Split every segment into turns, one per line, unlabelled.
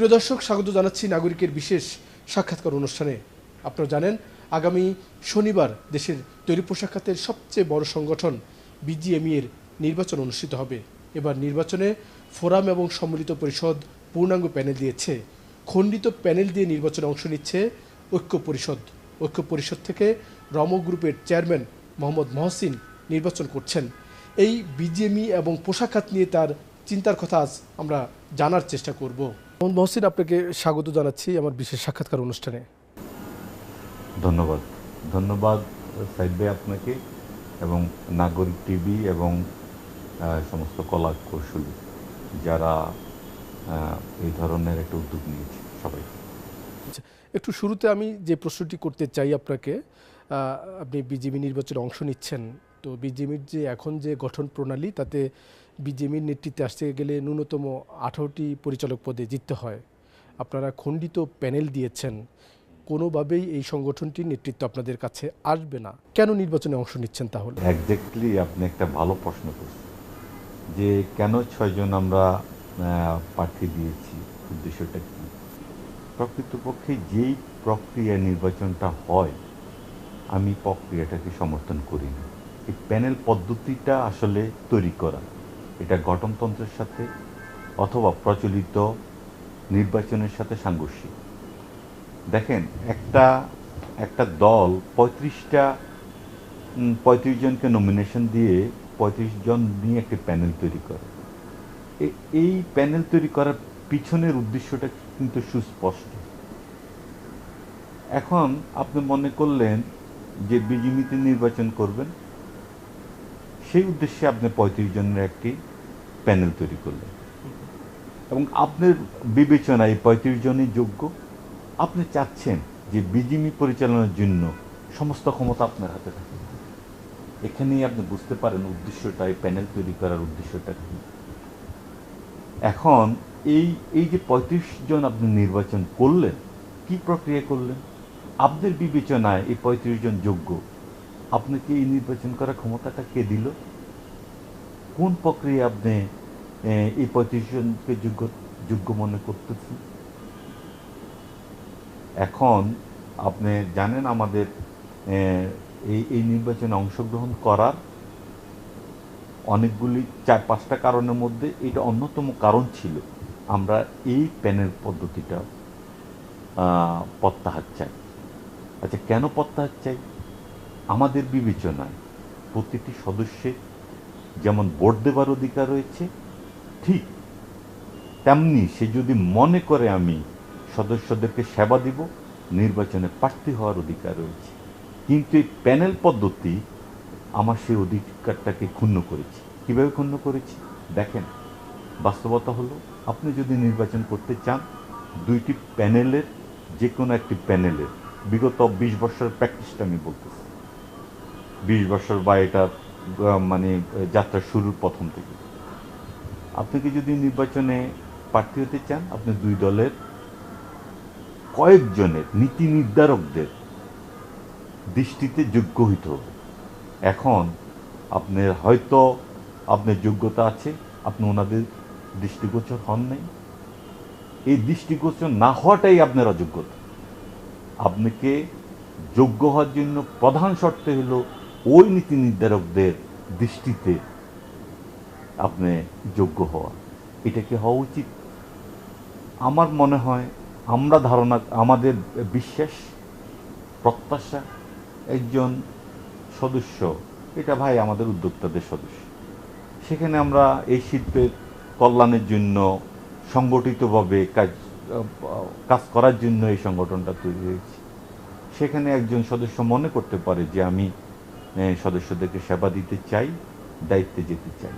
প্রিয় দর্শক, স্বাগত জানাচ্ছি নাগরিকের বিশেষ সাক্ষাৎকার অনুষ্ঠানে। আপনারা জানেন, আগামী শনিবার দেশের তৈরি পোশাক খাতের সবচেয়ে বড় সংগঠন বিজিএমই এর নির্বাচন অনুষ্ঠিত হবে। এবার নির্বাচনে ফোরাম এবং সম্মিলিত পরিষদ পূর্ণাঙ্গ প্যানেল দিয়েছে। খণ্ডিত প্যানেল দিয়ে নির্বাচনে অংশ নিচ্ছে ঐক্য পরিষদ। ঐক্য পরিষদ থেকে রম গ্রুপের চেয়ারম্যান মোহাম্মদ মহসিন নির্বাচন করছেন। এই বিজিএমই এবং পোশাক খাত নিয়ে তার চিন্তার কথা আজ আমরা জানার চেষ্টা করব। মোহাম্মদ মহসিন আপনাকে স্বাগত জানাচ্ছি আমার বিশেষ সাক্ষাৎকার অনুষ্ঠানে।
ধন্যবাদ। ধন্যবাদ সাইদ ভাই আপনাকে এবং নাগরিক টিভি এবং সমস্ত কলা কৌশলী যারা এই ধরনের একটা উদ্যোগ নিয়েছে সবাই
আচ্ছা, একটু শুরুতে আমি যে প্রশ্নটি করতে চাই আপনাকে আপনি বিজেপি নির্বাচনে অংশ নিচ্ছেন তো বিজেপির যে এখন যে গঠন প্রণালী তাতে বিজেপির নেতৃত্বে আসতে গেলে ন্যূনতম আঠারোটি পরিচালক পদে জিততে হয়। আপনারা খণ্ডিত প্যানেল দিয়েছেন। কোনোভাবেই এই সংগঠনটির নেতৃত্ব আপনাদের কাছে আসবে না। কেন নির্বাচনে অংশ নিচ্ছেন তাহলে?
একজ্যাক্টলি আপনি একটা ভালো প্রশ্ন করছেন। যে কেন ছয়জন আমরা প্রার্থী দিয়েছি? উদ্দেশ্যটা কি? প্রকৃতপক্ষে যেই প্রক্রিয়া নির্বাচনটা হয়, আমি প্রক্রিয়াটাকে সমর্থন করি না। এই প্যানেল পদ্ধতিটা আসলে তৈরি করা। এটা গঠনতন্ত্রের সাথে অথবা প্রচলিত নির্বাচনের সাথে সাংঘর্ষিক। দেখেন, একটা একটা দল পঁয়ত্রিশটা পঁয়ত্রিশ জনকে নমিনেশন দিয়ে পঁয়ত্রিশ জন নিয়ে একটি প্যানেল তৈরি করে। এই প্যানেল তৈরি করার পিছনের উদ্দেশ্যটা কিন্তু সুস্পষ্ট। এখন আপনি মনে করলেন যে বিজিমিতে নির্বাচন করবেন সেই উদ্দেশ্যে আপনি পঁয়ত্রিশ জনের একটি প্যানেল তৈরি করলেন। এবং আপনার বিবেচনায় পঁয়ত্রিশ জনই যোগ্য? আপনি চাচ্ছেন যে বিজিমি পরিচালনার জন্য সমস্ত ক্ষমতা আপনার হাতে থাকে। এখানেই আপনি বুঝতে পারেন উদ্দেশ্যটা, এই প্যানেল তৈরি করার উদ্দেশ্যটা কি। এখন এই এই যে পঁয়ত্রিশ জন আপনি নির্বাচন করলেন, কি প্রক্রিয়া করলেন? আপনার বিবেচনায় এই পঁয়ত্রিশ জন যোগ্য আপনাকে এই নির্বাচন করার ক্ষমতাটা কে দিল? কোন প্রক্রিয়া আপনি এই পঁয়ত্রিশ জনকে যোগ্য যোগ্য মনে করতেছেন? এখন আপনি জানেন আমাদের এই এই নির্বাচনে অংশগ্রহণ করার অনেকগুলি চার, পাঁচটা কারণের মধ্যে এটা অন্যতম কারণ ছিল। আমরা এই প্যানেল পদ্ধতিটা প্রত্যাহার চাই। আচ্ছা কেন প্রত্যাহার চাই? আমাদের বিবেচনায় প্রতিটি সদস্যের যেমন ভোট দেবার অধিকার রয়েছে, ঠিক তেমনি সে যদি মনে করে আমি সদস্যদেরকে সেবা দিব, নির্বাচনে প্রার্থী হওয়ার অধিকার রয়েছে। কিন্তু এই প্যানেল পদ্ধতি আমার সেই অধিকারটাকে ক্ষুণ্ণ করেছে। কীভাবে ক্ষুণ্ণ করেছি? দেখেন, বাস্তবতা হলো আপনি যদি নির্বাচন করতে চান, দুইটি প্যানেলের যে কোনো একটি প্যানেলের, বিগত বিশ বছরের প্র্যাকটিসটা আমি বলতেছি। বিশ বছর বা এটা মানে যাত্রা শুরুর প্রথম থেকে। আপনি কি যদি নির্বাচনে প্রার্থী হতে চান, আপনি দুই দলের কয়েকজনের নীতি নির্ধারকদের দৃষ্টিতে যোগ্য হইতে হবে। এখন আপনার হয়তো আপনার যোগ্যতা আছে, আপনি ওনাদের দৃষ্টিগোচর হন নাই। এই দৃষ্টিগোচর না হওয়াটাই আপনার অযোগ্যতা। আপনাকে যোগ্য হওয়ার জন্য প্রধান শর্ত হলো ওই নীতি নির্ধারকদের দৃষ্টিতে আপনি যোগ্য হওয়া, এটা কি হওয়া উচিত? আমার মনে হয় আমরা ধারণা, আমাদের বিশ্বাস, প্রত্যাশা, একজন সদস্য, এটা ভাই আমাদের উদ্যোক্তাদের সদস্য। সেখানে আমরা এই শিল্পের কল্যাণের জন্য, সংগঠিতভাবে কাজ কাজ করার জন্য এই সংগঠনটা তৈরি হয়েছে। সেখানে একজন সদস্য মনে করতে পারে যে আমি সদস্যদেরকে সেবা দিতে চাই, দায়িত্বে যেতে চাই।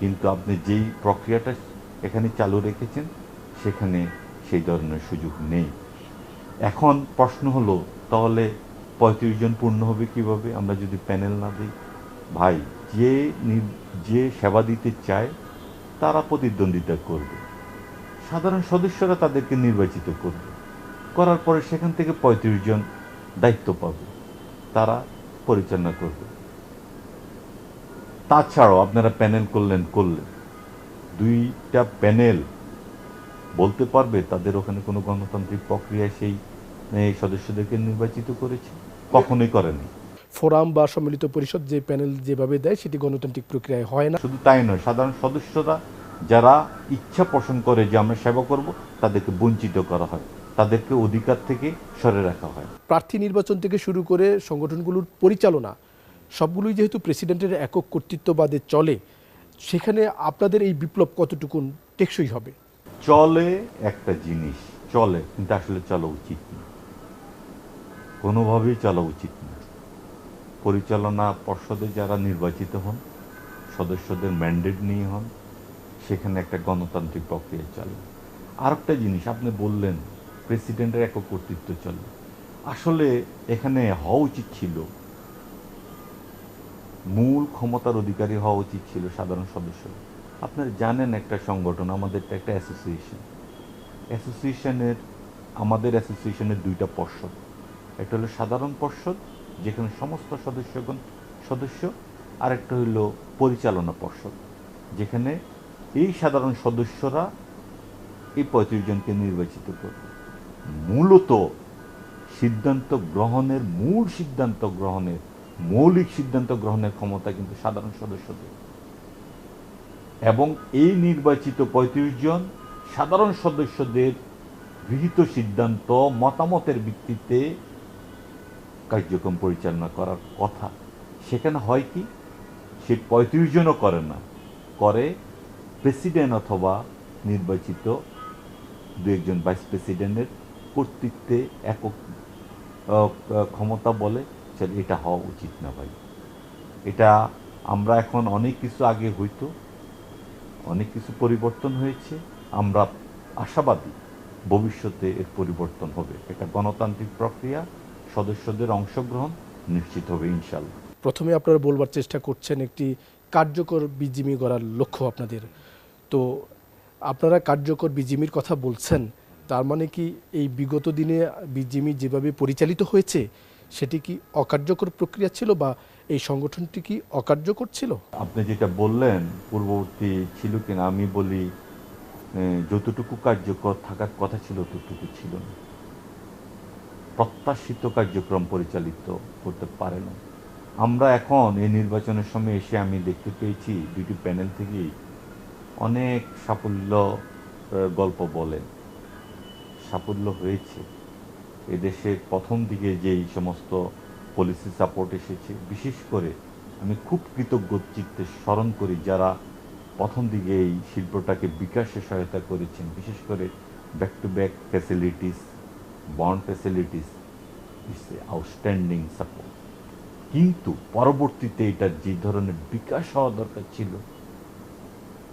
কিন্তু আপনি যেই প্রক্রিয়াটা এখানে চালু রেখেছেন, সেখানে সেই ধরনের সুযোগ নেই। এখন প্রশ্ন হলো, তাহলে পঁয়ত্রিশ জন পূর্ণ হবে কীভাবে? আমরা যদি প্যানেল না দিই? ভাই, যে যে সেবা দিতে চায়, তারা প্রতিদ্বন্দ্বিতা করবে। সাধারণ সদস্যরা তাদেরকে নির্বাচিত করবে। করার পরে সেখান থেকে পঁয়ত্রিশ জন দায়িত্ব পাবে। তারা পরিচালনা করবে। তাছাড়াও আপনারা প্যানেল করলেন করলেন। দুইটা প্যানেল বলতে পারবে তাদের ওখানে কোনো গণতান্ত্রিক প্রক্রিয়ায় সেই সদস্যদেরকে নির্বাচিত করেছে? কখনোই করেনি।
ফোরাম বা সম্মিলিত পরিষদ যে প্যানেল যেভাবে দেয় সেটি গণতান্ত্রিক প্রক্রিয়ায় হয় না।
শুধু তাই নয় সাধারণ সদস্যরা যারা ইচ্ছা পোষণ করে যে আমরা সেবা করব তাদেরকে বঞ্চিত করা হয়। তাদেরকে অধিকার থেকে সরে রাখা হয়।
প্রার্থী নির্বাচন থেকে শুরু করে সংগঠনগুলোর পরিচালনা সবগুলোই যেহেতু প্রেসিডেন্টের একক কর্তৃত্ববাদে চলে সেখানে আপনাদের এই বিপ্লব কতটুকুন টেকসই হবে?
চলে একটা জিনিস চলে কিন্তু আসলে চলা উচিত না। কোনোভাবেই চলা উচিত না। পরিচালনা পর্ষদে যারা নির্বাচিত হন সদস্যদের ম্যান্ডেট নিয়ে হন সেখানে একটা গণতান্ত্রিক প্রক্রিয়া চলে। আর একটা জিনিস আপনি বললেন প্রেসিডেন্টের একক কর্তৃত্ব চলে। আসলে এখানে হওয়া উচিত ছিল, মূল ক্ষমতার অধিকারী হওয়া উচিত ছিল সাধারণ সদস্য। আপনারা জানেন একটা সংগঠন, আমাদের একটা অ্যাসোসিয়েশন অ্যাসোসিয়েশনের আমাদের অ্যাসোসিয়েশনের দুইটা পর্ষদ। একটা হলো সাধারণ পর্ষদ, যেখানে সমস্ত সদস্যগণ সদস্য আর একটা হলো পরিচালনা পর্ষদ, যেখানে এই সাধারণ সদস্যরা এই পঁয়ত্রিশ জনকে নির্বাচিত করবে। মূলত সিদ্ধান্ত গ্রহণের মূল সিদ্ধান্ত গ্রহণের, মৌলিক সিদ্ধান্ত গ্রহণের ক্ষমতা কিন্তু সাধারণ সদস্যদের। এবং এই নির্বাচিত পঁয়ত্রিশ জন সাধারণ সদস্যদের গৃহীত সিদ্ধান্ত মতামতের ভিত্তিতে কার্যক্রম পরিচালনা করার কথা। সেখানে হয় কি? সে পঁয়ত্রিশ জনও করে না, করে প্রেসিডেন্ট অথবা নির্বাচিত দু একজন ভাইস প্রেসিডেন্টের কর্তৃত্বে একক ক্ষমতা বলে, স্যার, এটা হওয়া উচিত না ভাই। এটা আমরা এখন অনেক কিছু আগে হইতো, অনেক কিছু পরিবর্তন হয়েছে, আমরা আশাবাদী ভবিষ্যতে এর পরিবর্তন হবে। এটা গণতান্ত্রিক প্রক্রিয়া, সদস্যদের অংশগ্রহণ নিশ্চিত হবে ইনশাল্লাহ
প্রথমে আপনারা বলবার চেষ্টা করছেন একটি কার্যকর বিজিমি গড়ার লক্ষ্য আপনাদের। তো আপনারা কার্যকর বিজিমির কথা বলছেন তার মানে কি এই বিগত দিনে বিজিমি যেভাবে পরিচালিত হয়েছে, সেটি কি অকার্যকর প্রক্রিয়া ছিল বা এই সংগঠনটি কি অকার্যকর ছিল?
আপনি যেটা বললেন, পূর্ববর্তী ছিল কিনা আমি বলি যতটুকু কার্যকর থাকার কথা ছিল ততটুকু ছিল না। প্রত্যাশিত কার্যক্রম পরিচালিত করতে পারে না। আমরা এখন এই নির্বাচনের সময় এসে আমি দেখতে পেয়েছি, দুইটি প্যানেল থেকেই অনেক সাফল্য গল্প বলেন। সাফল্য হয়েছে। এদেশে প্রথম দিকে যেই সমস্ত পলিসি সাপোর্ট এসেছে, বিশেষ করে আমি খুব কৃতজ্ঞ চিত্তে স্মরণ করি যারা প্রথম দিকে এই শিল্পটাকে বিকাশে সহায়তা করেছেন, বিশেষ করে back to back facilities bond facilities is outstanding support কিন্তু পরবর্তীতে এটার যে ধরনের বিকাশ হওয়া দরকার ছিল,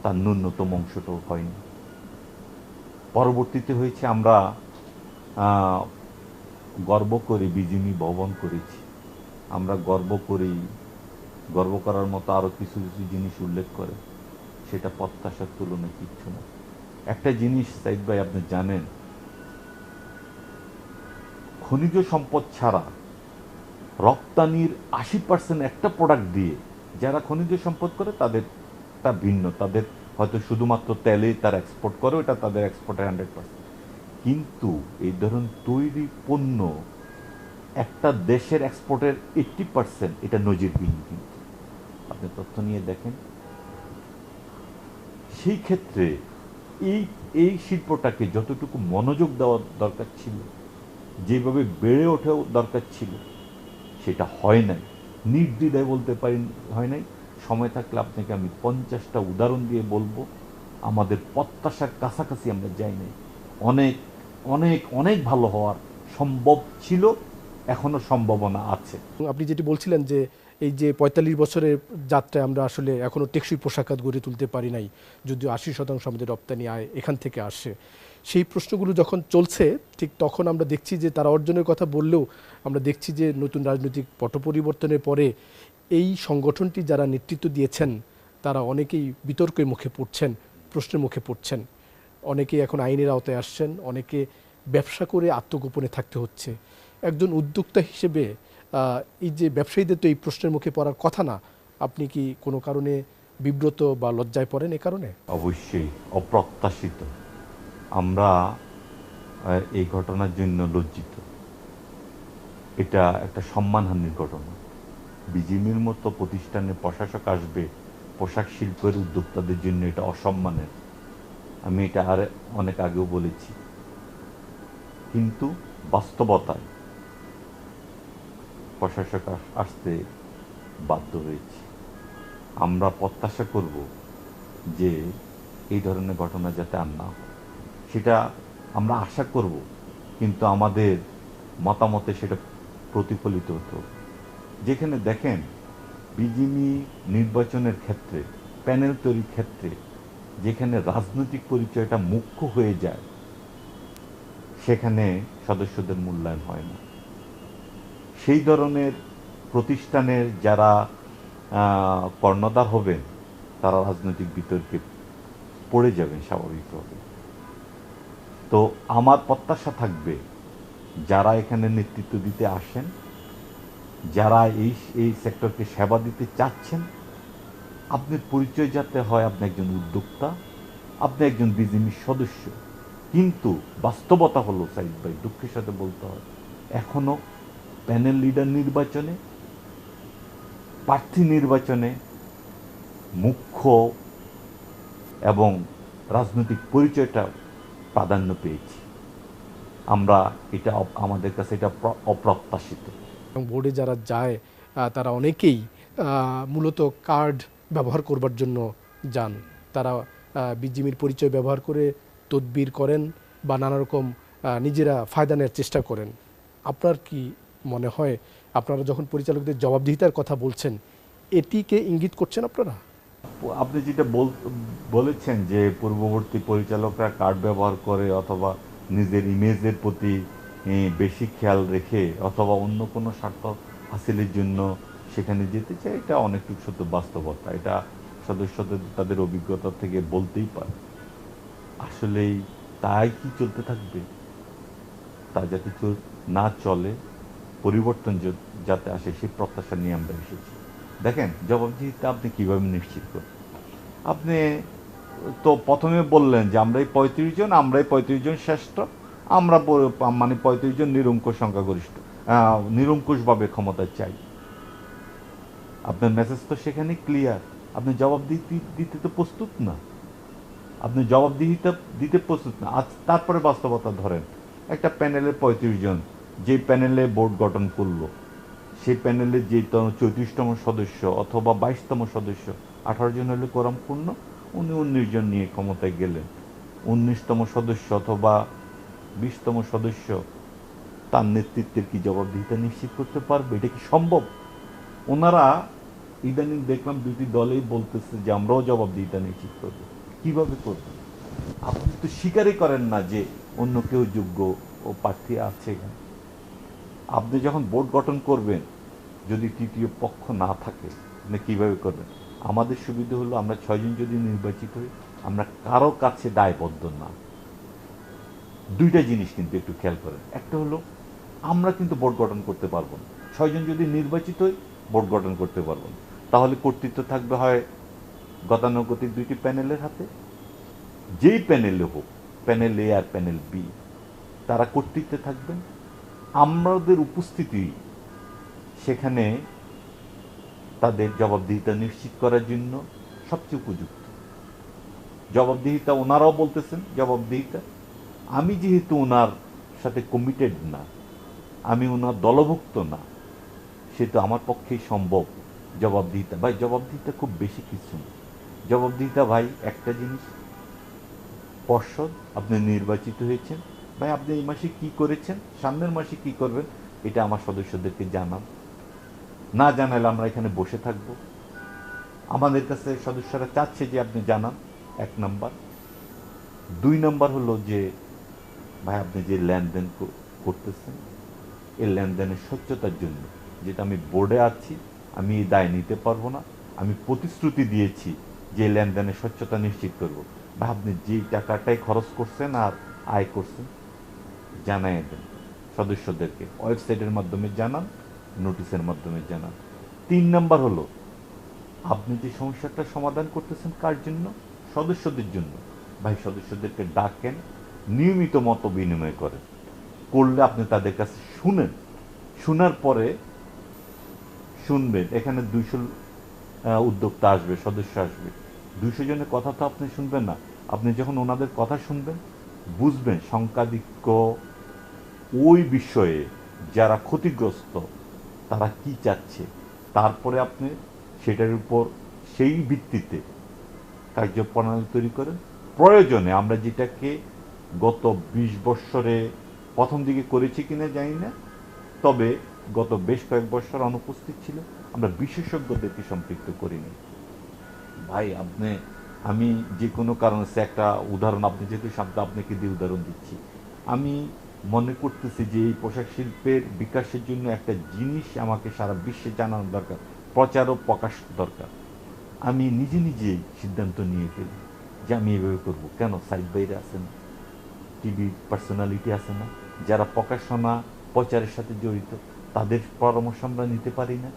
তার ন্যূনতম অংশটাও হয়নি। পরবর্তীতে হয়েছে আমরা গর্ব করে বিজিমি ভবন করেছি। আমরা গর্ব করি গর্ব করার মতো আরও কিছু কিছু জিনিস উল্লেখ করে। সেটা প্রত্যাশার তুলনায় কিচ্ছু না। একটা জিনিস সাইদ ভাই আপনি জানেন, খনিজ সম্পদ ছাড়া রপ্তানির আশি পার্সেন্ট একটা প্রোডাক্ট দিয়ে যারা খনিজ সম্পদ করে তাদেরটা ভিন্ন, তাদের হয়তো শুধুমাত্র তেলে তারা এক্সপোর্ট করে ওটা তাদের এক্সপোর্টের হান্ড্রেড পার্সেন্ট কিন্তু এই ধরুন তৈরি পণ্য একটা দেশের এক্সপোর্টের এইট্টি পার্সেন্ট এটা নজিরবিহীন কিন্তু। আপনি তথ্য নিয়ে দেখেন। সেই ক্ষেত্রে এই এই শিল্পটাকে যতটুকু মনোযোগ দেওয়া দরকার ছিল, যেভাবে বেড়ে ওঠাও দরকার ছিল, সেটা হয় নাই। নির্দ্বিধায় বলতে পারি, হয় নাই। সময় থাকলে আপনাকে আমি পঞ্চাশটা উদাহরণ দিয়ে বলব। আমাদের প্রত্যাশার কাছাকাছি আমরা যাই নাই। অনেক অনেক অনেক ভালো হওয়ার সম্ভব ছিল, এখনও সম্ভাবনা আছে।
আপনি যেটি বলছিলেন যে, এই যে পঁয়তাল্লিশ বছরের যাত্রায় আমরা আসলে এখনও টেকসই পোশাকাত গড়ে তুলতে পারি নাই, যদিও আশি শতাংশ আমাদের রপ্তানি আয় এখান থেকে আসে। সেই প্রশ্নগুলো যখন চলছে, ঠিক তখন আমরা দেখছি যে, তারা অর্জনের কথা বললেও আমরা দেখছি যে, নতুন রাজনৈতিক পট পরিবর্তনের পরে এই সংগঠনটি যারা নেতৃত্ব দিয়েছেন, তারা অনেকেই বিতর্কের মুখে পড়ছেন, প্রশ্নের মুখে পড়ছেন। অনেকেই এখন আইনের আওতায় আসছেন, অনেকে ব্যবসা করে আত্মগোপনে থাকতে হচ্ছে। একজন উদ্যোক্তা হিসেবে এই যে ব্যবসায়ীদের তো এই প্রশ্নের মুখে পড়ার কথা না, আপনি কি কোনো কারণে বিব্রত বা লজ্জায় পড়েন এ কারণে?
অবশ্যই, অপ্রত্যাশিত। আমরা এই ঘটনার জন্য লজ্জিত। এটা একটা সম্মানহানির ঘটনা। বিজিমির মতো প্রতিষ্ঠানে প্রশাসক আসবে, পোশাক শিল্পের উদ্যোক্তাদের জন্য এটা অসম্মানের। আমি এটা আর অনেক আগেও বলেছি। কিন্তু বাস্তবতায় প্রশাসক আসতে বাধ্য হয়েছি। আমরা প্রত্যাশা করব যে এই ধরনের ঘটনা যাতে আর না সেটা আমরা আশা করব, কিন্তু আমাদের মতামতে সেটা প্রতিফলিত হতো যেখানে দেখেন বিজিমি নির্বাচনের ক্ষেত্রে, প্যানেল তৈরির ক্ষেত্রে যেখানে রাজনৈতিক পরিচয়টা মুখ্য হয়ে যায়, সেখানে সদস্যদের মূল্যায়ন হয় না। সেই ধরনের প্রতিষ্ঠানের যারা কর্ণধার হবেন, তারা রাজনৈতিক বিতর্কে পড়ে যাবেন স্বাভাবিকভাবে। তো আমার প্রত্যাশা থাকবে, যারা এখানে নেতৃত্ব দিতে আসেন যারা এই এই সেক্টরকে সেবা দিতে চাচ্ছেন, আপনার পরিচয় যাতে হয় আপনি একজন উদ্যোক্তা, আপনি একজন বিজিমির সদস্য। কিন্তু বাস্তবতা হলো, সাইদ ভাই, দুঃখের সাথে বলতে হয়, এখনও প্যানেল লিডার নির্বাচনে, প্রার্থী নির্বাচনে মুখ্য এবং রাজনৈতিক পরিচয়টা প্রাধান্য পেয়েছি। আমরা এটা আমাদের কাছে এটা অপ্রত্যাশিত।
এবং বোর্ডে যারা যায় তারা অনেকেই মূলত কার্ড ব্যবহার করবার জন্য যান। তারা বিজিমির পরিচয় ব্যবহার করে তদবির করেন বা নানা রকম নিজেরা ফায়দা নেওয়ার চেষ্টা করেন। আপনার কি মনে হয়, আপনারা যখন পরিচালকদের জবাবদিহিতার কথা বলছেন, এটিকে ইঙ্গিত করছেন আপনারা?
আপনি যেটা বল- বলেছেন যে পূর্ববর্তী পরিচালকরা কার্ড ব্যবহার করে অথবা নিজের ইমেজের প্রতি বেশি খেয়াল রেখে অথবা অন্য কোনো স্বার্থ হাসিলের জন্য সেখানে যেতে চায়, এটা অনেকটুকু সত্য বাস্তবতা। এটা সদস্যদের তাদের অভিজ্ঞতা থেকে বলতেই পারে। আসলেই তাই কি চলতে থাকবে? তা যাতে না চলে, পরিবর্তন যাতে আসে সেই প্রত্যাশা নিয়ে আমরা এসেছি। দেখেন জবাবদিহিতা আপনি কীভাবে নিশ্চিত করবেন আপনি তো প্রথমে বললেন যে আমরাই পঁয়ত্রিশ জন, আমরাই পঁয়ত্রিশ জন শ্রেষ্ঠ। আমরা মানে পঁয়ত্রিশ জন নিরঙ্কুশ সংখ্যাগরিষ্ঠ। নিরঙ্কুশভাবে ক্ষমতা চাই। আপনার মেসেজ তো সেখানে ক্লিয়ার আপনি জবাব দিতে তো প্রস্তুত না। আপনি জবাবদিহিতা দিতে দিতে প্রস্তুত না। আজ তারপরে বাস্তবতা ধরেন। একটা প্যানেলের পঁয়ত্রিশ জন যে প্যানেলে বোর্ড গঠন করল, সেই প্যানেলের যে চৌত্রিশতম সদস্য অথবা বাইশতম সদস্য, আঠারো জন হলে কোরাম পূর্ণ, উনি উনিশ জন নিয়ে ক্ষমতায় গেলেন। উনিশতম সদস্য অথবা বিশতম সদস্য, তার নেতৃত্বের কি জবাবদিহিতা নিশ্চিত করতে পারবে? এটা কি সম্ভব? ওনারা ইদানিং দেখলাম দুটি দলেই বলতেছে যে আমরাও জবাবদিহিতা নিশ্চিত করব। কীভাবে করবে? আপনি তো স্বীকারই করেন না যে অন্য কেউ যোগ্য ও প্রার্থী আছে আপনি যখন বোর্ড গঠন করবেন, যদি তৃতীয় পক্ষ না থাকে, আপনি কীভাবে করবেন? আমাদের সুবিধা হলো আমরা ছয়জন যদি নির্বাচিত হই, আমরা কারও কাছে দায়বদ্ধ না। দুইটা জিনিস কিন্তু একটু খেয়াল করেন। একটা হলো, আমরা কিন্তু বোর্ড গঠন করতে পারব না। ছয়জন যদি নির্বাচিত হই বোর্ড গঠন করতে পারব না। তাহলে কর্তৃত্ব থাকবে হয় গতানুগতিক দুইটি প্যানেলের হাতে। যেই প্যানেলে হোক, প্যানেল এ আর প্যানেল বি, তারা কর্তৃত্বে থাকবেন। আমাদের উপস্থিতি সেখানে তাদের জবাবদিহিতা নিশ্চিত করার জন্য সবচেয়ে উপযুক্ত। জবাবদিহিতা ওনারাও বলতেছেন, জবাবদিহিতা। আমি যেহেতু ওনার সাথে কমিটেড না, আমি ওনার দলভুক্ত না সেহেতু আমার পক্ষেই সম্ভব জবাবদিহিতা। ভাই, জবাবদিহিতা খুব বেশি কিছু না। জবাবদিহিতা ভাই, একটা জিনিস, পর্ষদ, আপনি নির্বাচিত হয়েছেন। ভাই, আপনি এই মাসে কি করেছেন? সামনের মাসে কি করবেন? এটা আমার সদস্যদেরকে জানান। না জানালে আমরা এখানে বসে থাকব। আমাদের কাছে সদস্যরা চাচ্ছে যে আপনি জানান। এক নাম্বার। দুই নাম্বার হলো যে ভাই, আপনি যে লেনদেন করতেছেন, এই লেনদেনের স্বচ্ছতার জন্য, যেটা আমি বোর্ডে আছি, আমি এই দায় নিতে পারব না, আমি প্রতিশ্রুতি দিয়েছি যে লেনদেনের স্বচ্ছতা নিশ্চিত করব। বা আপনি যে টাকাটাই খরচ করছেন আর আয় করছেন, জানাই দেন সদস্যদেরকে, ওয়েবসাইটের মাধ্যমে জানান, নোটিশের মাধ্যমে জানান। তিন নাম্বার হলো, আপনি যে সমস্যাটা সমাধান করতেছেন কার জন্য? সদস্যদের জন্য। ভাই, সদস্যদেরকে ডাকেন নিয়মিত মত বিনিময় করেন করলে আপনি তাদের কাছে শুনেন। শোনার পরে শুনবেন। এখানে দুইশো উদ্যোক্তা আসবে, সদস্য আসবে। দুইশো জনের কথা তো আপনি শুনবেন না। আপনি যখন ওনাদের কথা শুনবেন, বুঝবেন সংখ্যাধিক্য ওই বিষয়ে যারা ক্ষতিগ্রস্ত, তারা কি চাচ্ছে। তারপরে আপনি সেটার উপর সেই ভিত্তিতে কার্যপ্রণালী তৈরি করেন। প্রয়োজনে আমরা যেটাকে গত বিশ বৎসরে প্রথম দিকে করেছি কিনা জানি না, তবে গত বেশ কয়েক বছর অনুপস্থিত ছিল। আমরা বিশেষজ্ঞদেরকে সম্পৃক্ত করিনি। ভাই, আপনি, আমি যে কোনো কারণে সে একটা উদাহরণ, আপনি যেহেতু শব্দ আপনাকে দিয়ে উদাহরণ দিচ্ছি। আমি মনে করতেছি যে এই পোশাক শিল্পের বিকাশের জন্য একটা জিনিস আমাকে সারা বিশ্বে জানানো দরকার, প্রচার ও প্রকাশ দরকার। আমি নিজে নিজেই সিদ্ধান্ত নিয়ে ফেলি যে আমি এভাবে করব। কেন? সাইড বাইরে আছে না টিভি পার্সোনালিটি আছে না, যারা প্রকাশনা, প্রচারের সাথে জড়িত, তাদের পরামর্শ আমরা নিতে পারি না।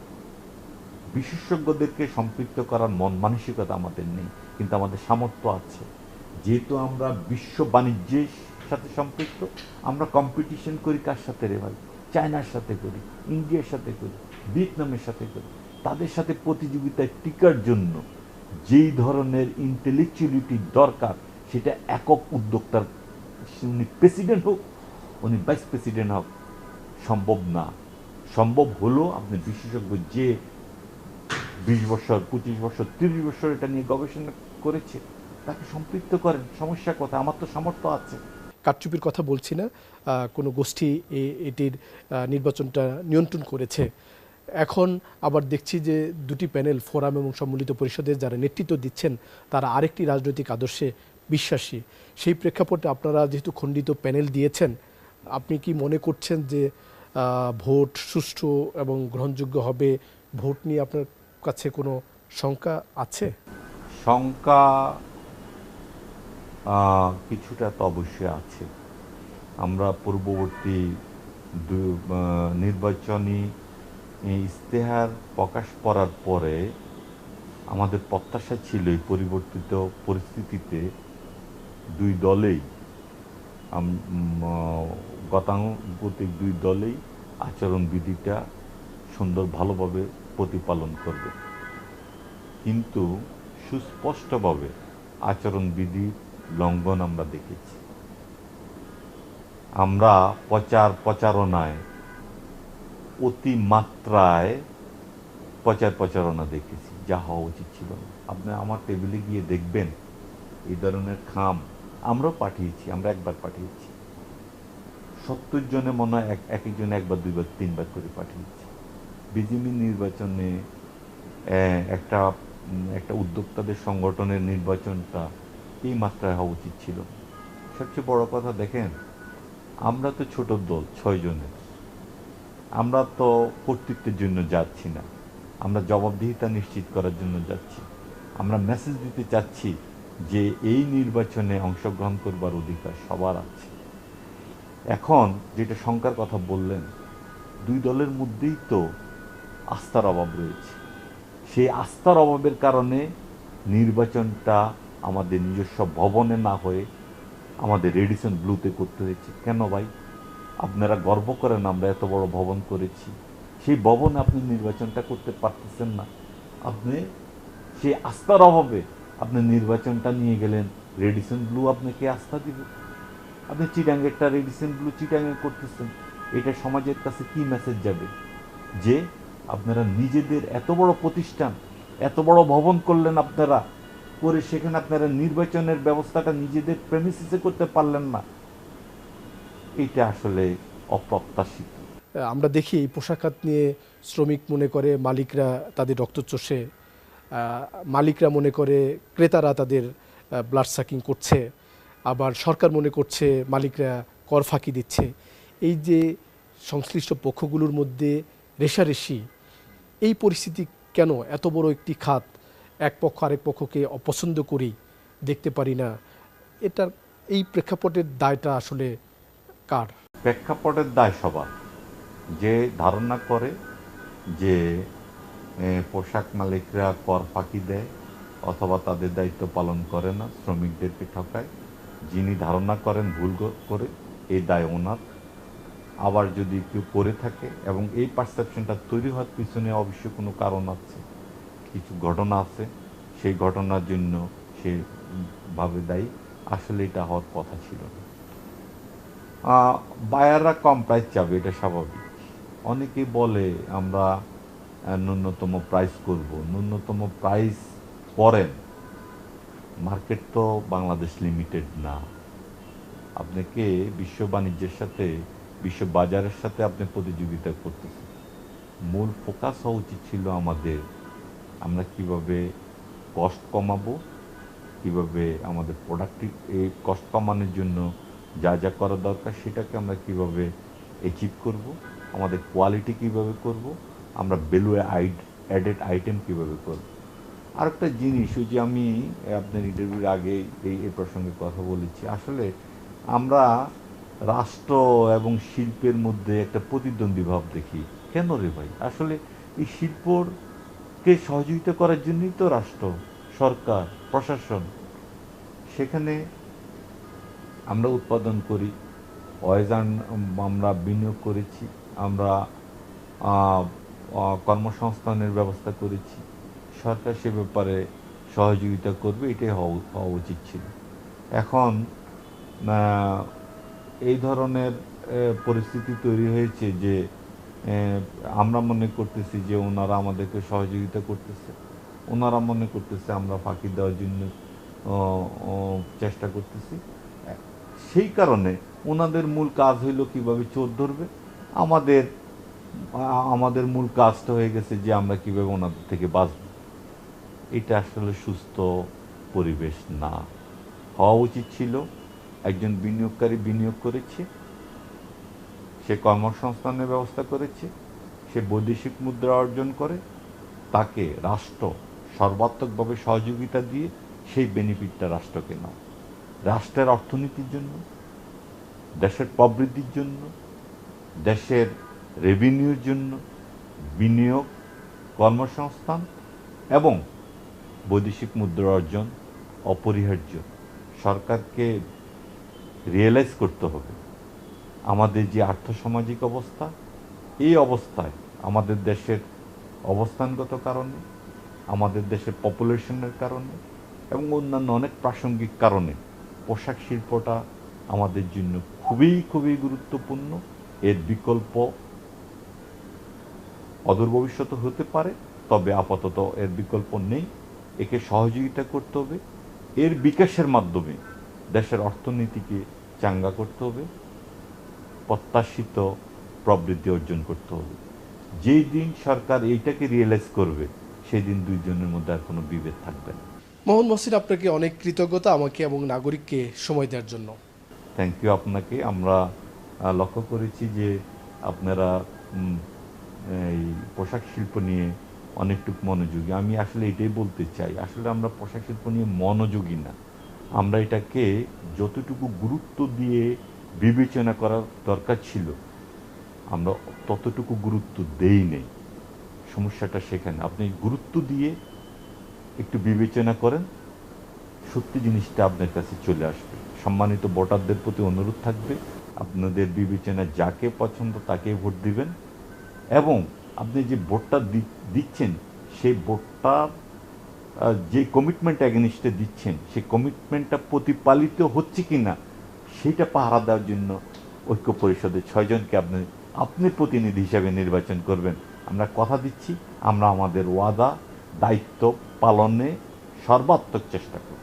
বিশেষজ্ঞদেরকে সম্পৃক্ত করার মন মানসিকতা আমাদের নেই, কিন্তু আমাদের সামর্থ্য আছে। যেহেতু আমরা বিশ্ব বাণিজ্যের সাথে সম্পৃক্ত, আমরা কম্পিটিশন করি কার সাথে রে ভাই? চায়নার সাথে করি ইন্ডিয়ার সাথে করি ভিয়েতনামের সাথে করি। তাদের সাথে প্রতিযোগিতায় টিকার জন্য যেই ধরনের ইন্টেলেকচুয়ালিটি দরকার, সেটা একক উদ্যোক্তার উনি প্রেসিডেন্ট হোক, উনি ভাইস প্রেসিডেন্ট হোক, সম্ভব না। সম্ভব হলো আপনি বিশেষজ্ঞ যে বিশ বছর, পঁচিশ বছর, তিরিশ বছর এটা নিয়ে গবেষণা করেছে, তাকে সম্পৃক্ত করেন। সমস্যা কথা আমার তো সামর্থ্য আছে।
কারচুপির কথা বলছি না। কোনো গোষ্ঠী এটির নির্বাচনটা নিয়ন্ত্রণ করেছে। এখন আবার দেখছি যে দুটি প্যানেল ফোরাম এবং সম্মিলিত পরিষদের যারা নেতৃত্ব দিচ্ছেন, তারা আরেকটি রাজনৈতিক আদর্শে বিশ্বাসী। সেই প্রেক্ষাপটে আপনারা যেহেতু খণ্ডিত প্যানেল দিয়েছেন, আপনি কি মনে করছেন যে ভোট সুষ্ঠু এবং গ্রহণযোগ্য হবে? ভোট নিয়ে আপনার কাছে কোনো শঙ্কা আছে?
শঙ্কা কিছুটা তো অবশ্যই আছে। আমরা পূর্ববর্তী নির্বাচনী ইশতেহার প্রকাশ করার পরে আমাদের প্রত্যাশা ছিল এই পরিবর্তিত পরিস্থিতিতে দুই দলেই গতানুগতিক দুই দলেই আচরণবিধিটা সুন্দর ভালোভাবে প্রতিপালন করবে। কিন্তু সুস্পষ্টভাবে আচরণবিধি লঙ্ঘন আমরা দেখেছি। আমরা প্রচার প্রচারণায় অতিমাত্রায় প্রচার প্রচারণা দেখেছি, যা হওয়া উচিত ছিল আপনি আমার টেবিলে গিয়ে দেখবেন, এই ধরনের খাম আমরাও পাঠিয়েছি, আমরা একবার পাঠিয়েছি। সত্তর জনে মনে হয় এক এক একজন একবার, দুইবার, তিনবার করে পাঠিয়েছি। বিজেপি নির্বাচনে একটা একটা উদ্যোক্তাদের সংগঠনের নির্বাচনটা এই মাত্রায় হওয়া উচিত ছিল। সবচেয়ে বড় কথা দেখেন, আমরা তো ছোট দল, ছয় জনের। আমরা তো কর্তৃত্বের জন্য যাচ্ছি না। আমরা জবাবদিহিতা নিশ্চিত করার জন্য যাচ্ছি। আমরা মেসেজ দিতে চাচ্ছি যে এই নির্বাচনে অংশগ্রহণ করবার অধিকার সবার আছে। এখন যেটা শঙ্কার কথা বললেন, দুই দলের মধ্যেই তো আস্থার অভাব রয়েছে। সেই আস্থার অভাবের কারণে নির্বাচনটা আমাদের নিজস্ব ভবনে না হয়ে আমাদের রেডিসন ব্লুতে করতে হয়েছে। কেন ভাই? আপনারা গর্ব করেন আমরা এত বড় ভবন করেছি। সেই ভবনে আপনি নির্বাচনটা করতে পারতেছেন না। আপনি সেই আস্থার অভাবে আপনি নির্বাচনটা নিয়ে গেলেন রেডিসন ব্লু আপনাকে আস্থা দিবে। আপনি চিটাঙ্গেরটা রেডিসন ব্লু চিটাঙ্গে করতেছেন এটা সমাজের কাছে কি মেসেজ যাবে? যে আপনারা নিজেদের এত বড় প্রতিষ্ঠান এত বড় ভবন করলেন আপনারা করে সেখানে আপনারা নির্বাচনের ব্যবস্থাটা নিজেদের প্রেমিসিসে করতে পারলেন না। এটা আসলে অপ্রত্যাশিত।
আমরা দেখি এই পোশাক খাত নিয়ে শ্রমিক মনে করে মালিকরা তাদের রক্ত চষে আহ, মালিকরা মনে করে, ক্রেতারা তাদের ব্লাড সাকিং করছে, আবার সরকার মনে করছে মালিকরা কর ফাঁকি দিচ্ছে। এই যে সংশ্লিষ্ট পক্ষগুলোর মধ্যে রেশারেশি, এই পরিস্থিতি কেন এত বড় একটি খাত এক পক্ষ আরেক পক্ষকে অপছন্দ করি দেখতে পারি না? এটার, এই প্রেক্ষাপটের দায়টা আসলে কার?
প্রেক্ষাপটের দায় সবার। যে ধারণা করে, যে পোশাক মালিকরা কর ফাঁকি দেয় অথবা তাদের দায়িত্ব পালন করে না, শ্রমিকদেরকে ঠকায়। যিনি ধারণা করেন ভুল করে এই দায় ওনার। আবার যদি কেউ করে থাকে এবং এই পারসেপশনটা তৈরি হওয়ার পিছনে অবশ্যই কোনো কারণ আছে, কিছু ঘটনা আছে, সেই ঘটনার জন্য সে ভাবে দায়ী। আসলে এটা হওয়ার কথা ছিল না। বায়াররা কম প্রাইস চাবে, এটা স্বাভাবিক। অনেকে বলে, আমরা ন্যূনতম প্রাইস করব। ন্যূনতম প্রাইস করেন মার্কেট তো বাংলাদেশ লিমিটেড না। আপনাকে বিশ্ব বাণিজ্যের সাথে, বিশ্ব বাজারের সাথে আপনি প্রতিযোগিতা করতেছেন। মূল ফোকাস হওয়া উচিত ছিল আমাদের, আমরা কীভাবে কস্ট কমাবো, কীভাবে আমাদের প্রোডাক্টিভ এই কস্ট কমানোর জন্য যা যা করা দরকার সেটাকে আমরা কীভাবে অ্যাচিভ করব, আমাদের কোয়ালিটি কীভাবে করব আমরা ভ্যালু অ্যাডেড আইটেম কীভাবে করব? আরেকটা জিনিস, ওই যে আমি আপনার ইন্টারভিউর আগে এই এই প্রসঙ্গে কথা বলেছি। আসলে আমরা রাষ্ট্র এবং শিল্পের মধ্যে একটা প্রতিদ্বন্দ্বী ভাব দেখি। কেন রে ভাই? আসলে এই শিল্পকে সহযোগিতা করার জন্যই তো রাষ্ট্র, সরকার, প্রশাসন। সেখানে আমরা উৎপাদন করি অয়েজান আমরা বিনিয়োগ করেছি। আমরা কর্মসংস্থানের ব্যবস্থা করেছি। সরকার সে ব্যাপারে সহযোগিতা করবে, এটাই হওয়া উচিত ছিল। এখন এই ধরনের পরিস্থিতি তৈরি হয়েছে যে আমরা মনে করতেছি যে ওনারা আমাদেরকে সহযোগিতা করতেছে। ওনারা মনে করতেছে আমরা ফাঁকি দেওয়ার জন্য চেষ্টা করতেছি। সেই কারণে ওনাদের মূল কাজ হইল কীভাবে চোর ধরবে। আমাদের আমাদের মূল কাজটা হয়ে গেছে যে আমরা কীভাবে ওনাদের থেকে বাঁচব। এটা আসলে সুস্থ পরিবেশ না। হওয়া উচিত ছিল, একজন বিনিয়োগকারী বিনিয়োগ করেছে, সে কর্মসংস্থানের ব্যবস্থা করেছে, সে বৈদেশিক মুদ্রা অর্জন করে, তাকে রাষ্ট্র সর্বাত্মকভাবে সহযোগিতা দিয়ে সেই বেনিফিটটা রাষ্ট্রকে নাও। রাষ্ট্রের অর্থনীতির জন্য, দেশের প্রবৃদ্ধির জন্য, দেশের রেভিনিউর জন্য বিনিয়োগ, কর্মসংস্থান এবং বৈদেশিক মুদ্রা অর্জন অপরিহার্য। সরকারকে রিয়েলাইজ করতে হবে। আমাদের যে আর্থসামাজিক অবস্থা, এই অবস্থায় আমাদের দেশের অবস্থানগত কারণে, আমাদের দেশের পপুলেশনের কারণে এবং অন্যান্য অনেক প্রাসঙ্গিক কারণে পোশাক শিল্পটা আমাদের জন্য খুবই খুবই গুরুত্বপূর্ণ। এর বিকল্প অদূর ভবিষ্যতে হতে পারে তবে আপাতত এর বিকল্প নেই। একে সহযোগিতা করতে হবে। এর বিকাশের মাধ্যমে দেশের অর্থনীতিকে চাঙ্গা করতে হবে। প্রত্যাশিত প্রবৃদ্ধি অর্জন করতে হবে। যেই দিন সরকার এইটাকে রিয়েলাইজ করবে সেই দিন দুইজনের মধ্যে আর কোনো বিভেদ থাকবে না।
মোহন মহসিন আপনাকে অনেক কৃতজ্ঞতা আমাকে এবং নাগরিককে সময় দেওয়ার জন্য।
থ্যাংক ইউ আপনাকে। আমরা লক্ষ্য করেছি যে আপনারা এই পোশাক শিল্প নিয়ে অনেকটুকু মনোযোগী। আমি আসলে এটাই বলতে চাই, আসলে আমরা পোশাক শিল্প নিয়ে মনোযোগী না। আমরা এটাকে যতটুকু গুরুত্ব দিয়ে বিবেচনা করার দরকার ছিল, আমরা ততটুকু গুরুত্ব দেই নেই। সমস্যাটা সেখানে। আপনি গুরুত্ব দিয়ে একটু বিবেচনা করেন, সত্যি জিনিসটা আপনার কাছে চলে আসবে। সম্মানিত ভোটারদের প্রতি অনুরোধ থাকবে, আপনাদের বিবেচনা যাকে পছন্দ তাকে ভোট দিবেন। এবং আপনি যে ভোটটা দিচ্ছেন, সেই ভোটটা যে কমিটমেন্ট অ্যাগেনিস্টে দিচ্ছেন, সেই কমিটমেন্টটা প্রতিপালিত হচ্ছে কি না সেটা পাহারা দেওয়ার জন্য ঐক্য পরিষদের ছয়জনকে আপনি আপনি প্রতিনিধি হিসাবে নির্বাচন করবেন। আমরা কথা দিচ্ছি, আমরা আমাদের ওয়াদা, দায়িত্ব পালনে সর্বাত্মক চেষ্টা করব।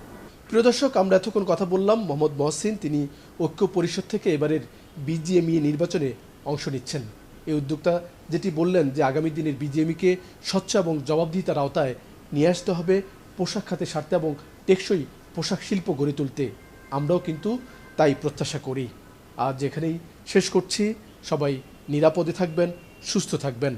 প্রিয় দর্শক, আমরা এতক্ষণ কথা বললাম মোহাম্মদ মহসিন, তিনি ঐক্য পরিষদ থেকে এবারের বিজিএমইএ নির্বাচনে অংশ নিচ্ছেন। এই উদ্যোক্তা যেটি বললেন যে আগামী দিনের বিজেএমিকে স্বচ্ছ এবং জবাবদিহিতার আওতায় নিয়ে আসতে হবে, পোশাক খাতে স্বার্থে এবং টেকসই পোশাক শিল্প গড়ে তুলতে। আমরাও কিন্তু তাই প্রত্যাশা করি। আজ এখানেই শেষ করছি। সবাই নিরাপদে থাকবেন, সুস্থ থাকবেন।